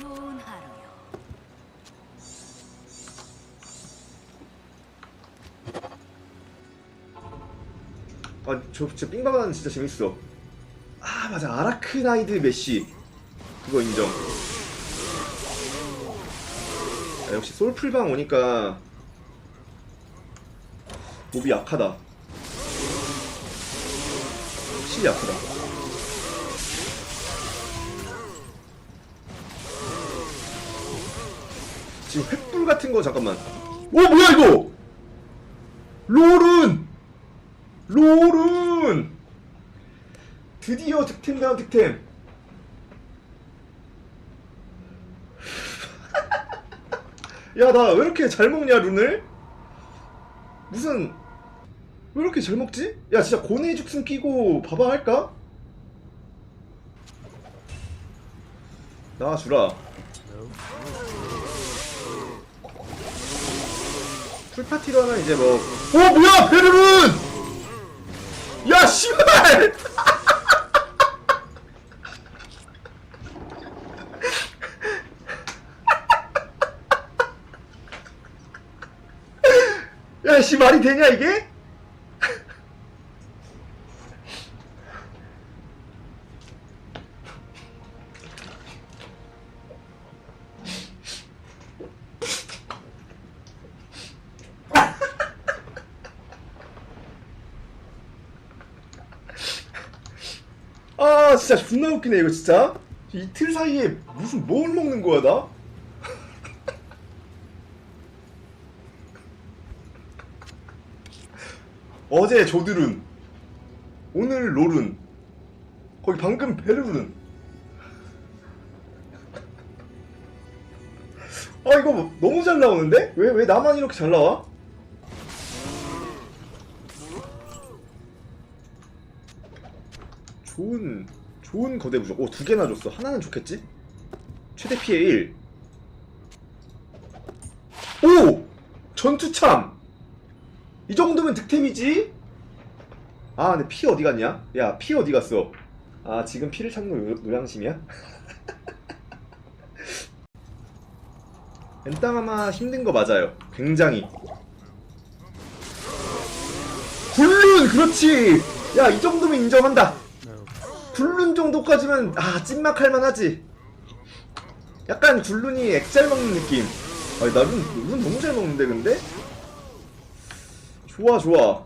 좋은 하루요. 아, 저 진짜 삥방은 진짜 재밌어. 아, 맞아. 아라크나이드 메시. 그거 인정. 아, 역시 솔풀방 오니까 몹이 약하다. 확실히 약하다. 지금 횃불 같은 거 잠깐만. 오 뭐야 이거? 롤은 롤은 드디어 득템 다음 득템 야 나 왜 이렇게 잘 먹냐 룬을? 무슨 왜 이렇게 잘 먹지? 야 진짜 고뇌 죽순 끼고 봐봐 할까? 나와주라 풀파티로 하면 이제 뭐. 어 뭐야 베르룬! 야 씨발! 야 씨 말이 되냐 이게? 아 진짜 존나 웃기네 이거 진짜 이틀 사이에 무슨 뭘 먹는 거야 나? 어제 조드룬 오늘 롤은 거기 방금 베르룬 아 이거 너무 잘 나오는데? 왜 왜 나만 이렇게 잘 나와? 좋은 좋은 거대 부족. 오, 두 개나 줬어. 하나는 좋겠지? 최대 피해 1. 오! 전투참. 이 정도면 득템이지? 아, 근데 피 어디 갔냐? 야, 피 어디 갔어? 아, 지금 피를 찾는 노량심이야? 엔땅아마 힘든 거 맞아요. 굉장히. 굴룬! 그렇지! 야, 이 정도면 인정한다. 굴룬 정도까지면 아 찐막할 만하지. 약간 굴룬이 액잘 먹는 느낌. 아니 나룬 룬 너무 잘 먹는데 근데? 좋아 좋아